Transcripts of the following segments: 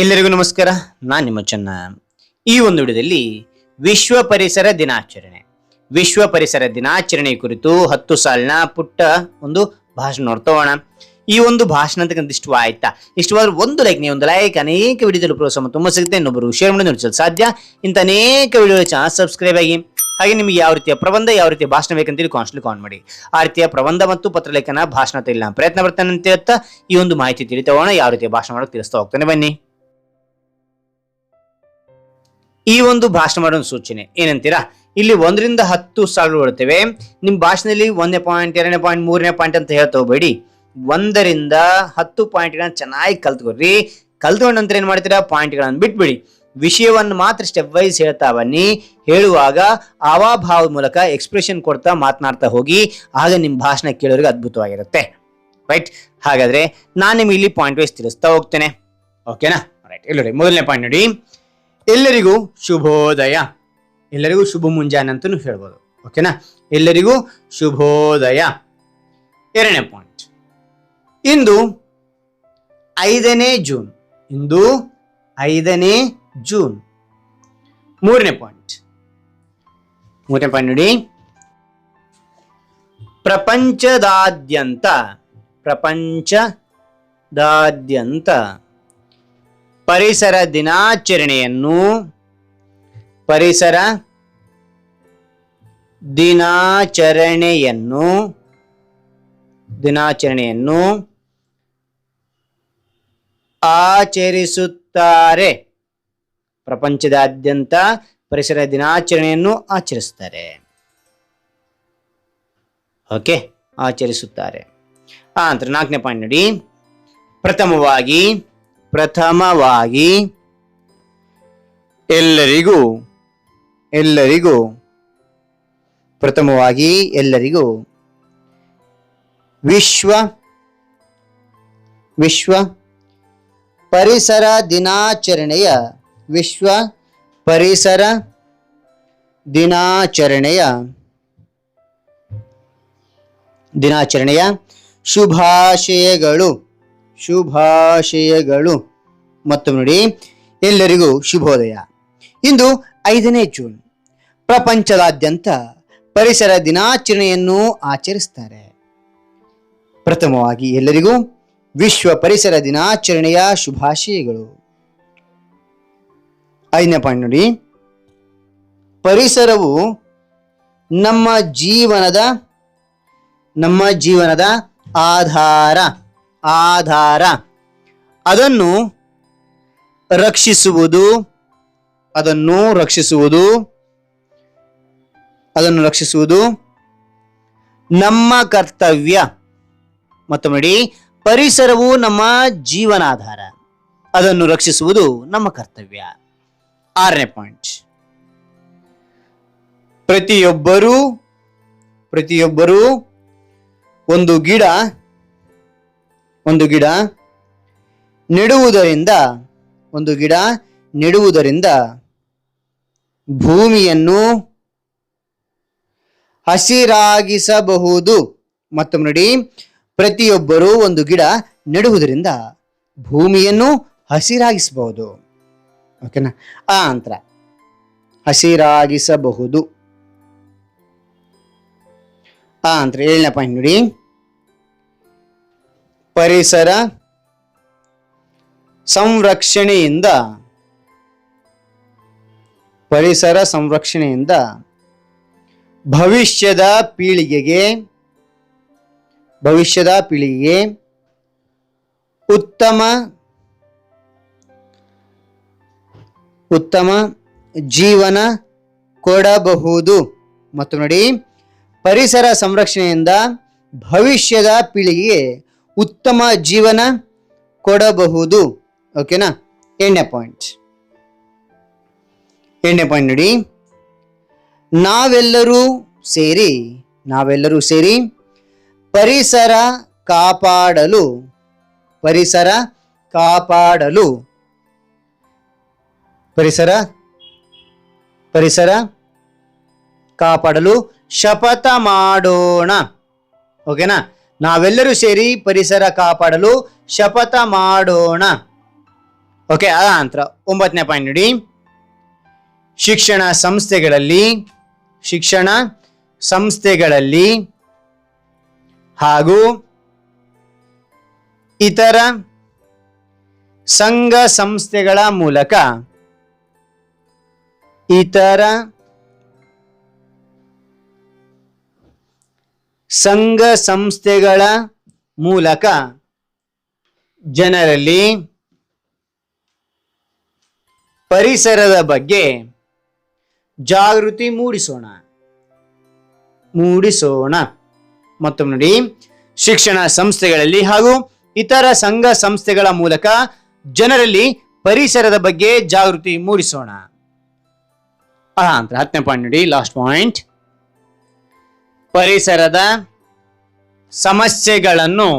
ಎಲ್ಲರಿಗೂ ನಮಸ್ಕಾರ. ನಾನು ನಿಮ್ಮ ಚೆನ್ನ. ಈ ಒಂದು ವಿಡಿಯೋದಲ್ಲಿ ವಿಶ್ವ ಪರಿಸರ ದಿನಾಚರಣೆ. ವಿಶ್ವ ಪರಿಸರ ದಿನಾಚರಣೆ ಕುರಿತು ಹತ್ತು ಸಾಲಿನ ಪುಟ್ಟ ಒಂದು ಭಾಷಣ ನೋಡ್ತೋಣ ಈ ಒಂದು ಭಾಷಣ ಅಂತಕ್ಕಂಥ ಇಷ್ಟ ಆಯ್ತಾ? ಇಷ್ಟವಾದ್ರೆ ಒಂದು ಲೈಕ್ ನೀವು ಒಂದು ಲೈಕ್ ಅನೇಕ ವಿಡಿಯೋದಲ್ಲಿ ಪ್ರೋತ್ಸಾಹ ತುಂಬ ಸಿಗುತ್ತೆ. ಇನ್ನೊಬ್ಬರು ಶೇರ್ ಮಾಡಿ ನೋಡಿಸಲು ಸಾಧ್ಯ. ಇಂಥ ಅನೇಕ ವಿಡಿಯೋ ಚಾನಲ್ ಸಬ್ಸ್ಕ್ರೈಬ್ ಆಗಿ, ಹಾಗೆ ನಿಮಗೆ ಯಾವ ರೀತಿಯ ಪ್ರಬಂಧ, ಯಾವ ರೀತಿಯ ಭಾಷಣ ಬೇಕಂತೇಳಿ ಕಾನ್ಸ್ಟ್ಲಿ ಕಾನ್ ಮಾಡಿ. ಆ ರೀತಿಯ ಪ್ರಬಂಧ ಮತ್ತು ಪತ್ರಲೇಖನ ಭಾಷಣ ನಾನು ಪ್ರಯತ್ನ ಬರ್ತಾನೆ ಅಂತ ಹೇಳ್ತಾ ಈ ಒಂದು ಮಾಹಿತಿ ತಿಳಿತೋಣ ಯಾವ ರೀತಿಯ ಭಾಷಣ ಮಾಡೋಕೆ ತಿಳಿಸ್ತಾ ಹೋಗ್ತಾನೆ ಬನ್ನಿ. ಈ ಒಂದು ಭಾಷಣ ಮಾಡೋ ಸೂಚನೆ. ಏನಂತೀರಾ? ಇಲ್ಲಿ ಒಂದರಿಂದ ಹತ್ತು ಸಾಲುಗಳು ಬರ್ತೇವೆ ನಿಮ್ಮ ಭಾಷಣದಲ್ಲಿ ಒಂದನೇ ಪಾಯಿಂಟ್ ಎರಡನೇ ಪಾಯಿಂಟ್ ಮೂರನೇ ಪಾಯಿಂಟ್ ಅಂತ ಹೇಳ್ತಾ ಹೋಗ್ಬೇಡಿ. ಒಂದರಿಂದ ಹತ್ತು ಪಾಯಿಂಟ್ಗಳನ್ನ ಚೆನ್ನಾಗಿ ಕಲ್ತ್ಕೊಡ್ರಿ. ಕಲ್ತ್ಕೊಂಡ ನಂತರ ಏನು ಮಾಡ್ತೀರಾ? ಪಾಯಿಂಟ್ಗಳನ್ನು ಬಿಟ್ಬಿಡಿ. ವಿಷಯವನ್ನು ಮಾತ್ರ ಸ್ಟೆಪ್ ವೈಸ್ ಹೇಳ್ತಾ ಬನ್ನಿ. ಹೇಳುವಾಗ ಅವಾಭಾವದ ಮೂಲಕ ಎಕ್ಸ್ಪ್ರೆಷನ್ ಕೊಡ್ತಾ ಮಾತನಾಡ್ತಾ ಹೋಗಿ. ಆಗ ನಿಮ್ಮ ಭಾಷಣ ಕೇಳೋರಿಗೆ ಅದ್ಭುತವಾಗಿರುತ್ತೆ. ರೈಟ್ ಹಾಗಾದ್ರೆ ನಾನು ನಿಮಗೆ ಇಲ್ಲಿ ಪಾಯಿಂಟ್ ವೈಸ್ ತಿಳಿಸ್ತಾ ಹೋಗ್ತೇನೆ. ಓಕೆನಾ ರೈಟ್ ಇಲ್ಲ ಮೊದಲನೇ ಪಾಯಿಂಟ್ ನೋಡಿ. ಎಲ್ಲರಿಗೂ ಶುಭೋದಯ. ಎಲ್ಲರಿಗೂ ಶುಭ ಮುಂಜಾನೆ ಅಂತಲೂ ಹೇಳ್ಬೋದು. ಓಕೆನಾ ಎಲ್ಲರಿಗೂ ಶುಭೋದಯ. ಎರಡನೇ ಪಾಯಿಂಟ್ ಇಂದು ಐದನೇ ಜೂನ್. ಇಂದು ಐದನೇ ಜೂನ್. ಮೂರನೇ ಪಾಯಿಂಟ್ ಮೂರನೇ ಪಾಯಿಂಟ್ ನೋಡಿ. ಪ್ರಪಂಚದಾದ್ಯಂತ ಪ್ರಪಂಚದಾದ್ಯಂತ. ಪರಿಸರ ದಿನಾಚರಣೆಯನ್ನು ಪರಿಸರ ದಿನಾಚರಣೆಯನ್ನು ದಿನಾಚರಣೆಯನ್ನು ಆಚರಿಸುತ್ತಾರೆ. ಪ್ರಪಂಚದಾದ್ಯಂತ ಪರಿಸರ ದಿನಾಚರಣೆಯನ್ನು ಆಚರಿಸುತ್ತಾರೆ. ಓಕೆ, ಆಚರಿಸುತ್ತಾರೆ. ಆ ನಂತರ ನಾಲ್ಕನೇ ಪಾಯಿಂಟ್ ನೋಡಿ. ಪ್ರಥಮವಾಗಿ ಪ್ರಥಮವಾಗಿ ಎಲ್ಲರಿಗೂ ಎಲ್ಲರಿಗೂ ಪ್ರಥಮವಾಗಿ ಎಲ್ಲರಿಗೂ ವಿಶ್ವ ವಿಶ್ವ ಪರಿಸರ ದಿನಾಚರಣೆಯ ವಿಶ್ವ ಪರಿಸರ ದಿನಾಚರಣೆಯ ದಿನಾಚರಣೆಯ ಶುಭಾಶಯಗಳು. ಶುಭಾಶಯಗಳು. ಮತ್ತು ನೋಡಿ, ಎಲ್ಲರಿಗೂ ಶುಭೋದಯ. ಇಂದು ಐದನೇ ಜೂನ್. ಪ್ರಪಂಚದಾದ್ಯಂತ ಪರಿಸರ ದಿನಾಚರಣೆಯನ್ನು ಆಚರಿಸ್ತಾರೆ. ಪ್ರಥಮವಾಗಿ ಎಲ್ಲರಿಗೂ ವಿಶ್ವ ಪರಿಸರ ದಿನಾಚರಣೆಯ ಶುಭಾಶಯಗಳು. ಐದನೇ ಪಾಯಿಂಟ್ ನೋಡಿ, ಪರಿಸರವು ನಮ್ಮ ಜೀವನದ ನಮ್ಮ ಜೀವನದ ಆಧಾರ. ಆಧಾರ. ಅದನ್ನು ರಕ್ಷಿಸುವುದು ಅದನ್ನು ರಕ್ಷಿಸುವುದು ಅದನ್ನು ರಕ್ಷಿಸುವುದು ನಮ್ಮ ಕರ್ತವ್ಯ. ಮತ್ತು ನೋಡಿ, ಪರಿಸರವು ನಮ್ಮ ಜೀವನಾಧಾರ. ಅದನ್ನು ರಕ್ಷಿಸುವುದು ನಮ್ಮ ಕರ್ತವ್ಯ. ಆರನೇ ಪಾಯಿಂಟ್. ಪ್ರತಿಯೊಬ್ಬರೂ ಪ್ರತಿಯೊಬ್ಬರೂ ಒಂದು ಗಿಡ ಒಂದು ಗಿಡ ನೆಡುವುದರಿಂದ, ಒಂದು ಗಿಡ ನೆಡುವುದರಿಂದ ಭೂಮಿಯನ್ನು ಹಸಿರಾಗಿಸಬಹುದು. ಮತ್ತು ನೋಡಿ, ಪ್ರತಿಯೊಬ್ಬರೂ ಒಂದು ಗಿಡ ನೆಡುವುದರಿಂದ ಭೂಮಿಯನ್ನು ಹಸಿರಾಗಿಸಬಹುದು. ಓಕೆನಾ ಆ ಅಂತರ ಹಸಿರಾಗಿಸಬಹುದು. ಆ ಅಂತರ ಏಳನೇ ಪಾಯಿಂಟ್ ನೋಡಿ ಪರಿಸರ ಸಂರಕ್ಷಣೆಯಿಂದ ಪರಿಸರ ಸಂರಕ್ಷಣೆಯಿಂದ ಭವಿಷ್ಯದ ಪೀಳಿಗೆಗೆ ಭವಿಷ್ಯದ ಪೀಳಿಗೆಗೆ ಉತ್ತಮ ಉತ್ತಮ ಜೀವನ ಕೊಡಬಹುದು. ಮತ್ತು ನೋಡಿ ಪರಿಸರ ಸಂರಕ್ಷಣೆಯಿಂದ ಭವಿಷ್ಯದ ಪೀಳಿಗೆಗೆ ಉತ್ತಮ ಜೀವನ ಕೊಡಬಹುದು. ಓಕೆನಾ ಎಣ್ಣೆ ಪಾಯಿಂಟ್ ಎಣ್ಣೆ ಪಾಯಿಂಟ್ ನೋಡಿ. ನಾವೆಲ್ಲರೂ ಸೇರಿ ನಾವೆಲ್ಲರೂ ಸೇರಿ ಪರಿಸರ ಕಾಪಾಡಲು ಪರಿಸರ ಕಾಪಾಡಲು, ಪರಿಸರ ಪರಿಸರ ಕಾಪಾಡಲು ಶಪಥ ಮಾಡೋಣ. ಓಕೆನಾ ನಾವೆಲ್ಲರೂ ಸೇರಿ ಪರಿಸರ ಕಾಪಾಡಲು ಶಪಥ ಮಾಡೋಣ. ಓಕೆ ಅದ ನಂತರ ಒಂಬತ್ತನೇ ಪಾಯಿಂಟ್ ನೋಡಿ. ಶಿಕ್ಷಣ ಸಂಸ್ಥೆಗಳಲ್ಲಿ ಶಿಕ್ಷಣ ಸಂಸ್ಥೆಗಳಲ್ಲಿ ಹಾಗೂ ಇತರ ಸಂಘ ಸಂಸ್ಥೆಗಳ ಮೂಲಕ ಇತರ ಸಂಘ ಸಂಸ್ಥೆಗಳ ಮೂಲಕ ಜನರಲ್ಲಿ ಪರಿಸರದ ಬಗ್ಗೆ ಜಾಗೃತಿ ಮೂಡಿಸೋಣ. ಮೂಡಿಸೋಣ. ಮತ್ತೊಮ್ಮೆ ನೋಡಿ. ಶಿಕ್ಷಣ ಸಂಸ್ಥೆಗಳಲ್ಲಿ ಹಾಗೂ ಇತರ ಸಂಘ ಸಂಸ್ಥೆಗಳ ಮೂಲಕ ಜನರಲ್ಲಿ ಪರಿಸರದ ಬಗ್ಗೆ ಜಾಗೃತಿ ಮೂಡಿಸೋಣ. ಹತ್ತನೇ ಪಾಯಿಂಟ್ ನೋಡಿ ಲಾಸ್ಟ್ ಪಾಯಿಂಟ್ ಪರಿಸರದ ಸಮಸ್ಯೆಗಳನ್ನು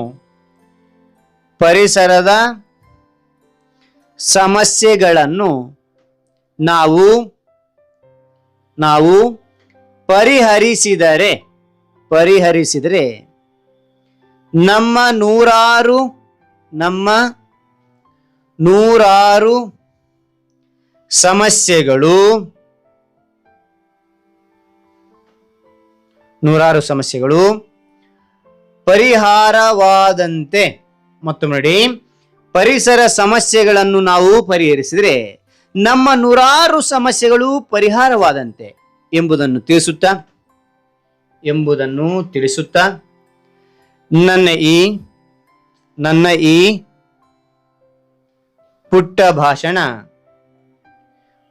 ಪರಿಸರದ ಸಮಸ್ಯೆಗಳನ್ನು ನಾವು ನಾವು ಪರಿಹರಿಸಿದರೆ ಪರಿಹರಿಸಿದರೆ ನಮ್ಮ ನೂರಾರು ನಮ್ಮ ನೂರಾರು ಸಮಸ್ಯೆಗಳು ನೂರಾರು ಸಮಸ್ಯೆಗಳು. ಪರಿಹಾರವಾದಂತೆ, ಮತ್ತೊಮ್ಮೆ ನೋಡಿ. ಪರಿಸರ ಸಮಸ್ಯೆಗಳನ್ನು ನಾವು ಪರಿಹರಿಸಿದರೆ ನಮ್ಮ ನೂರಾರು ಸಮಸ್ಯೆಗಳು ಪರಿಹಾರವಾದಂತೆ ಎಂಬುದನ್ನು ತಿಳಿಸುತ್ತಾ? ಎಂಬುದನ್ನು ತಿಳಿಸುತ್ತಾ? ನನ್ನ ಈ ನನ್ನ ಈ ಪುಟ್ಟ ಭಾಷಣ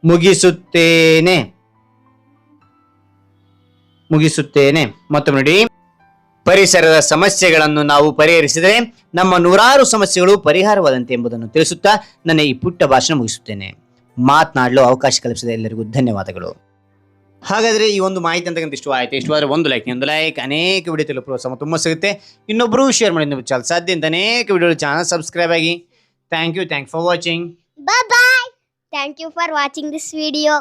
ಮುಗಿಸುತ್ತೇನೆ. ಮುಗಿಸುತ್ತೇನೆ. ಮತ್ತು ನೋಡಿ, ಪರಿಸರದ ಸಮಸ್ಯೆಗಳನ್ನು ನಾವು ಪರಿಹರಿಸಿದರೆ ನಮ್ಮ ನೂರಾರು ಸಮಸ್ಯೆಗಳು ಪರಿಹಾರವಾದಂತೆ ಎಂಬುದನ್ನು ತಿಳಿಸುತ್ತಾ ನನ್ನ ಈ ಪುಟ್ಟ ಭಾಷಣ ಮುಗಿಸುತ್ತೇನೆ. ಮಾತನಾಡಲು ಅವಕಾಶ ಕಲ್ಪಿಸಿದ ಎಲ್ಲರಿಗೂ ಧನ್ಯವಾದಗಳು. ಹಾಗಾದರೆ ಈ ಒಂದು ಮಾಹಿತಿ ಅಂತಕ್ಕಂಥ ಇಷ್ಟವಾಯಿತು ಇಷ್ಟವಾದರೆ ಒಂದು ಲೈಕ್ ಒಂದು ಲೈಕ್ ಅನೇಕ ವಿಡಿಯೋ ತಲುಪುವ ಪ್ರೋತ್ಸಾಹ ತುಂಬ ಸಿಗುತ್ತೆ. ಇನ್ನೊಬ್ಬರು ಶೇರ್ ಮಾಡಿ ನಿಮ್ಮ ಸಾಧ್ಯ ಅಂತ ಅನೇಕ ವಿಡಿಯೋ ಚಾನಲ್ ಸಬ್ಸ್ಕ್ರೈಬ್ ಆಗಿ. Thank you thank for watching bye thank you for watching this video.